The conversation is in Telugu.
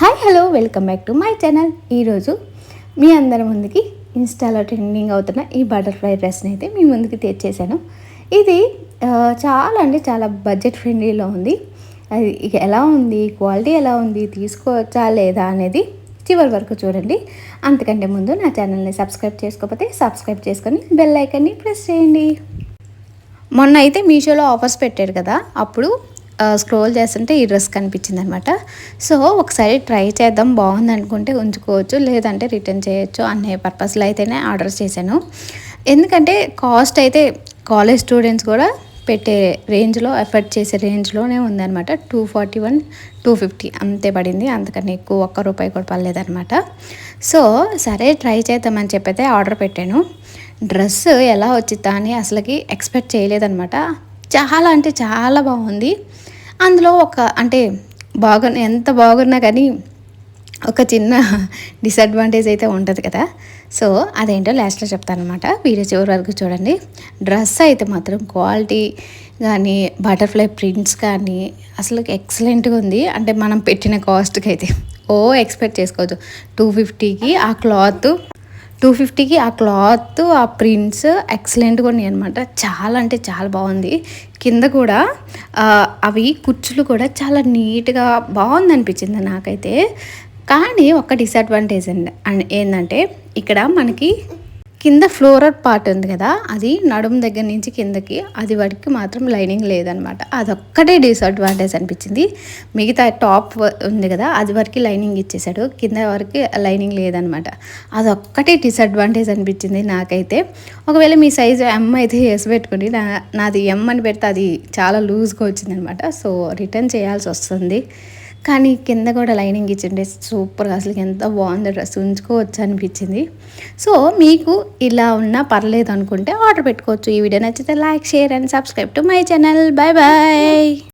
Hi hello welcome back to my channel. ఈరోజు మీ అందరి ముందుకి ఇన్స్టాలో ట్రెండింగ్ అవుతున్న ఈ బటర్ఫ్లై డ్రెస్ని అయితే మీ ముందుకి తెచ్చేసాను. ఇది చాలా అంటే చాలా బడ్జెట్ ఫ్రెండ్లీలో ఉంది. అది ఎలా ఉంది? క్వాలిటీ ఎలా ఉంది? తీసుకోవచ్చా లేదా అనేది చివరి వరకు చూడండి. అంతకంటే ముందు నా ఛానల్ని సబ్స్క్రైబ్ చేసుకోకపోతే సబ్స్క్రైబ్ చేసుకొని బెల్ ఐకన్ని ప్రెస్ చేయండి. మొన్న అయితే మీషోలో ఆఫర్స్ పెట్టాడు కదా? అప్పుడు స్క్రోల్ చేస్తుంటే ఈ డ్రెస్ కనిపించింది అనమాట సో ఒకసారి ట్రై చేద్దాం బాగుంది అనుకుంటే ఉంచుకోవచ్చు లేదంటే రిటర్న్ చేయొచ్చు అనే పర్పస్లో అయితేనే ఆర్డర్ చేశాను. ఎందుకంటే కాస్ట్ అయితే కాలేజ్ స్టూడెంట్స్ కూడా పెట్టే రేంజ్లో ఎఫర్ట్ చేసే రేంజ్లోనే ఉందన్నమాట two forty one two fifty అంతే పడింది అందుకని ఎక్కువ ఒక్క రూపాయి కూడా పడలేదన్నమాట సో సరే ట్రై చేద్దామని చెప్పైతే ఆర్డర్ పెట్టాను. డ్రెస్ ఎలా వచ్చిద్దా అని అసలుకి ఎక్స్పెక్ట్ చేయలేదన్నమాట చాలా అంటే చాలా బాగుంది. అందులో ఒక అంటే బాగున్న ఎంత బాగున్నా కానీ ఒక చిన్న డిసడ్వాంటేజ్ అయితే ఉంటుంది కదా. సో అదేంటో లాస్ట్లో చెప్తానమాట వీడియో చివరి వరకు చూడండి. డ్రెస్ అయితే మాత్రం క్వాలిటీ కానీ బటర్ఫ్లై ప్రింట్స్ కానీ అసలు ఎక్సలెంట్గా ఉంది. అంటే మనం పెట్టిన కాస్ట్కి అయితే ఓ ఎక్స్పెక్ట్ చేసుకోవచ్చు. టూ ఫిఫ్టీకి ఆ క్లాత్ టూ ఫిఫ్టీకి ఆ క్లాత్ ఆ ప్రింట్స్ ఎక్సలెంట్గా ఉన్నాయి అనమాట చాలా అంటే చాలా బాగుంది. కింద కూడా అవి కుచ్చులు కూడా చాలా నీట్గా బాగుంది అనిపించింది నాకైతే. కానీ ఒక డిసడ్వాంటేజ్ అండి. అండ్ ఏంటంటే ఇక్కడ మనకి కింద ఫ్లోరర్ పార్ట్ ఉంది కదా అది నడుము దగ్గర నుంచి కిందకి అది వరకు మాత్రం లైనింగ్ లేదనమాట. అదొక్కటే డిసడ్వాంటేజ్ అనిపించింది. మిగతా టాప్ ఉంది కదా అది వరకు లైనింగ్ ఇచ్చేసాడు. కింద వరకు లైనింగ్ లేదనమాట. అదొక్కటే డిసడ్వాంటేజ్ అనిపించింది నాకైతే. ఒకవేళ మీ సైజు ఎమ్ అయితే వేసి పెట్టుకోండి. నా నాది ఎమ్ అని పెడితే అది చాలా లూజ్గా వచ్చిందనమాట. సో రిటర్న్ చేయాల్సి వస్తుంది. కానీ కింద కూడా లైనింగ్ ఇచ్చిండే సూపర్గా అసలు ఎంత బాగుంది డ్రెస్ ఉంచుకోవచ్చు అనిపించింది. సో మీకు ఇలా ఉన్నా పర్లేదు అనుకుంటే ఆర్డర్ పెట్టుకోవచ్చు. ఈ వీడియో నచ్చితే like share and subscribe to my channel. Bye bye